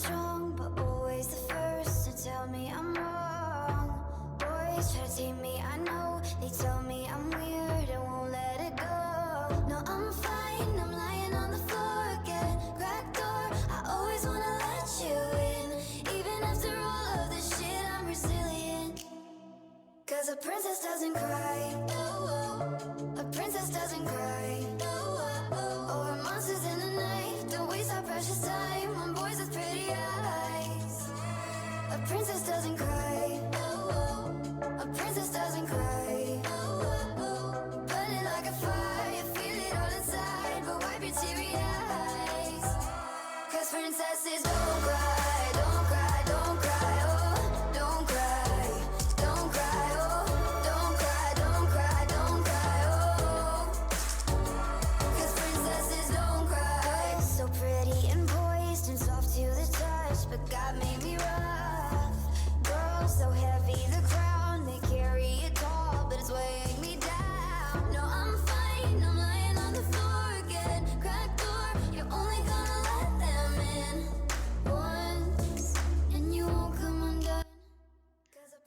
strong, but always the first to tell me I'm wrong. Boys try to tame me, I know. They tell me I'm weird, I won't let it go. No, I'm fine, I'm lying on the floor again. Crack door, I always wanna let you in. Even after all of this shit, I'm resilient. Cause a princess doesn't cry. princess doesn't cry. A princess doesn't cry.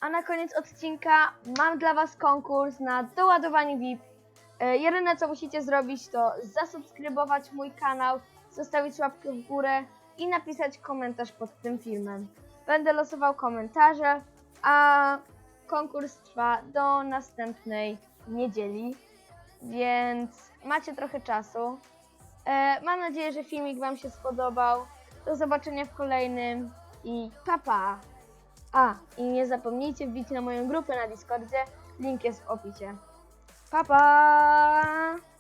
Na koniec odcinka mam dla Was konkurs na doładowanie VIP. E, Jedyne co musicie zrobić to zasubskrybować mój kanał, zostawić łapkę w górę i napisać komentarz pod tym filmem. Będę losował komentarze, a konkurs trwa do następnej niedzieli, więc macie trochę czasu. E, mam nadzieję, że filmik Wam się spodobał. Do zobaczenia w kolejnym i pa pa! A, i nie zapomnijcie wbić na moją grupę na Discordzie, link jest w opisie. Pa pa!